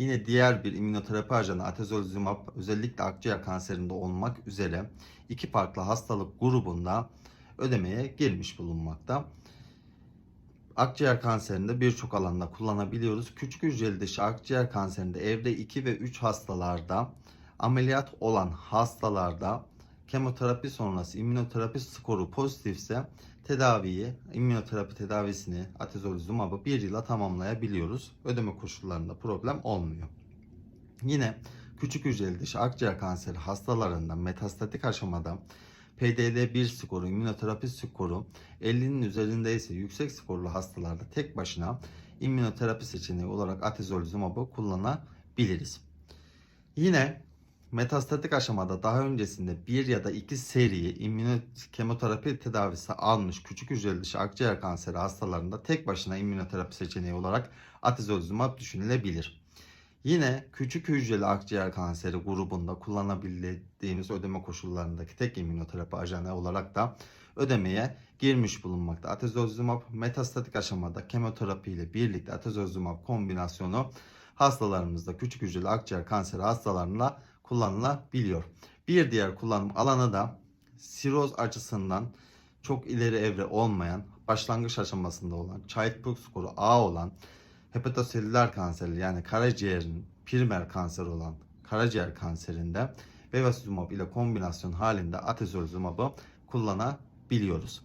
Yine diğer bir immünoterapi ajanı atezolizumab özellikle akciğer kanserinde olmak üzere iki farklı hastalık grubunda ödemeye girmiş bulunmakta. Akciğer kanserinde birçok alanda kullanabiliyoruz. Küçük hücreli dışı akciğer kanserinde evre 2 ve 3 hastalarda ameliyat olan hastalarda kemoterapi sonrası immünoterapi skoru pozitifse tedaviyi, immünoterapi tedavisini atezolizumabı bir yıla tamamlayabiliyoruz. Ödeme koşullarında problem olmuyor. Yine küçük hücreli dışı akciğer kanseri hastalarında metastatik aşamada PDD1 skoru, immünoterapi skoru 50'nin üzerinde ise yüksek skorlu hastalarda tek başına immünoterapi seçeneği olarak atezolizumabı kullanabiliriz. Yine metastatik aşamada daha öncesinde bir ya da iki seri immünokemoterapi tedavisi almış küçük hücreli dışı akciğer kanseri hastalarında tek başına immünoterapi seçeneği olarak atezolizumab düşünülebilir. Yine küçük hücreli akciğer kanseri grubunda kullanabildiğimiz ödeme koşullarındaki tek immünoterapi ajanı olarak da ödemeye girmiş bulunmakta. Atezolizumab metastatik aşamada kemoterapi ile birlikte atezolizumab kombinasyonu hastalarımızda küçük hücreli akciğer kanseri hastalarında kullanılabiliyor. Bir diğer kullanım alanı da siroz açısından çok ileri evre olmayan, başlangıç aşamasında olan, Child-Pugh skoru A olan hepatoselüler kanseri yani karaciğerin primer kanser olan karaciğer kanserinde bevacizumab ile kombinasyon halinde atezolizumabı kullanabiliyoruz.